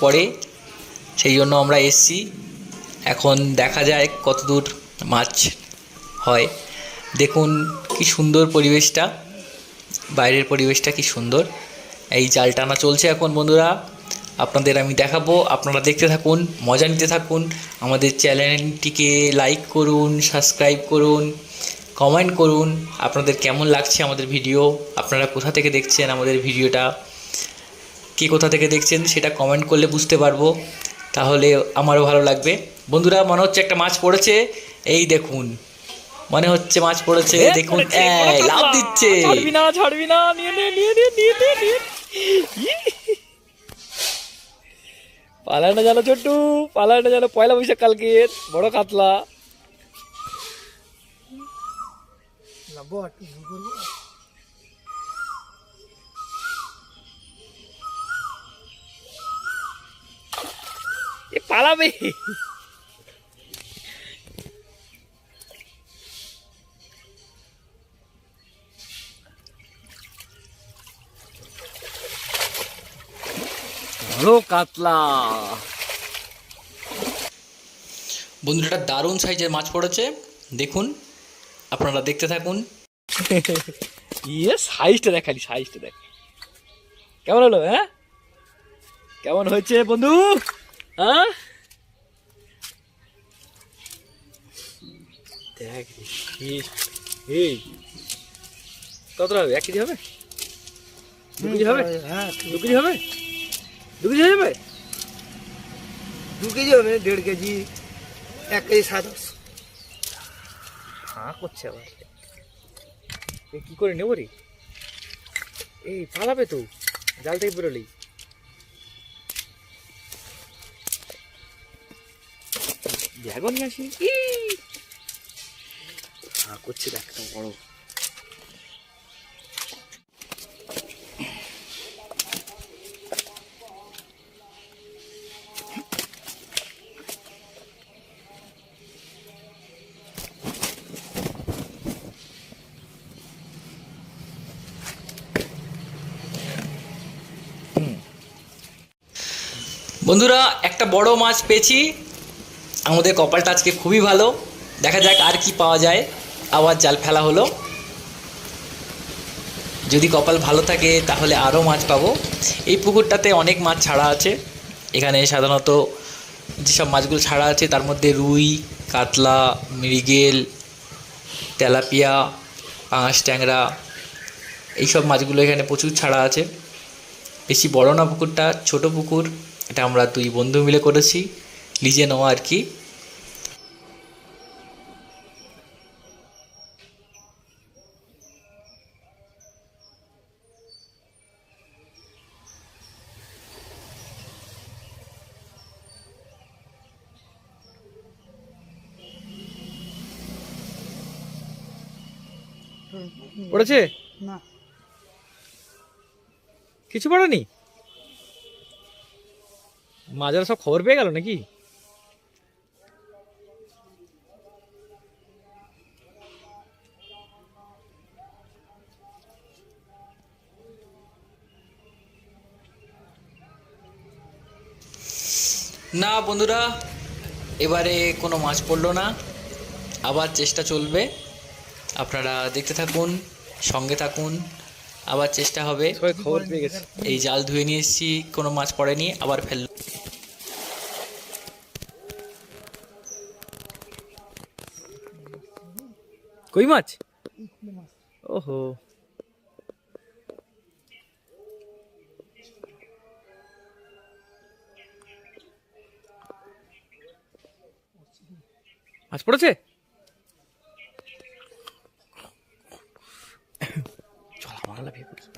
পরে, সেই জন্য আমরা এসছি। এখন দেখা যায় কত দূর মাছ হয়। দেখুন কি সুন্দর পরিবেশটা। বাইরের পরিবেশটা কি সুন্দর। এই জাল টানা চলছে এখন বন্ধুরা। আপনাদের আমি দেখাবো। আপনারা দেখতে থাকুন, মজা নিতে থাকুন। আমাদের চ্যানেলটিকে লাইক করুন সাবস্ক্রাইব করুন কমেন্ট করুন। আপনাদের কেমন লাগছে আমাদের ভিডিও আপনারা কোথা থেকে দেখছেন আমাদের ভিডিওটা কে কোথা থেকে দেখছেন সেটা কমেন্ট করলে বুঝতে পারব। তাহলে আমারও ভালো লাগবে। বন্ধুরা মনে হচ্ছে একটা মাছ পড়েছে। এই দেখুন মনে হচ্ছে মাছ পড়েছে। দেখুন এই, লাভ দিচ্ছে। ছাড়বি না ছাড়বি না নিয়ে নে নিয়ে নে নিয়ে নে নিয়ে নে। জানো ছোট্টু পালায় না জানো পয়লা বৈশাখ কালকে বড় কাতলা। পালাবে। বড় কাতলা। বন্ধুরা দারুণ সাইজের মাছ পড়েছে। দেখুন আপনারা দেখতে থাকুন। ইয়ে সাইজটা দেখ খালি সাইজটা দেখ কেমন হলো হ্যাঁ? কেমন হয়েছে বন্ধু? হ্যাঁ? দেখ এই, হবে? এক কেজি হবে? দু কেজি হবে? হ্যাঁ দু কেজি হবে? দু কেজি হয়ে যাবে? দু কেজি হবে দেড় কেজি এক কেজি সাতাশ হাঁ করছে আবার। এ কি করে নেব রে? এই পালাবে তো। জাল থেকে বেরোলেই। ব্যাগও নিয়ে আসি। হাঁ করছে একটা বড়। বন্ধুরা, একটা বড় মাছ পেয়েছি। আমাদের কপালটা আজকে খুবই ভালো। দেখা যাক আর কি পাওয়া যায়। আবার জাল ফেলা হলো। যদি কপাল ভালো থাকে, তাহলে আরও মাছ পাবো। এই পুকুরটাতে অনেক মাছ ছাড়া আছে। এখানে সাধারণত যেসব মাছগুলো ছাড়া আছে, তার মধ্যে রুই, কাতলা, মৃগেল, তেলাপিয়া, পাঙাশ, ট্যাংরা, এইসব মাছগুলো এখানে প্রচুর ছাড়া আছে। বেশি বড় না পুকুরটা, ছোট পুকুর। এটা আমরা দুই বন্ধু মিলে করেছি, লিজে নেওয়া আর কি। পড়েছে? না। কিছু পড়েনি? মাজারা সব খবর পেয়ে গেল নাকি? না বন্ধুরা এবারে কোনো মাছ পড়ল না। আবার চেষ্টা চলবে। আপনারা দেখতে থাকুন সঙ্গে থাকুন আবার চেষ্টা হবে। এই জাল ধুয়ে নিয়ে এসেছি কোনো মাছ পড়েনি আবার ফেলল। কই মাছ? ওহো। মাছ পড়েছে? Hola, peoples.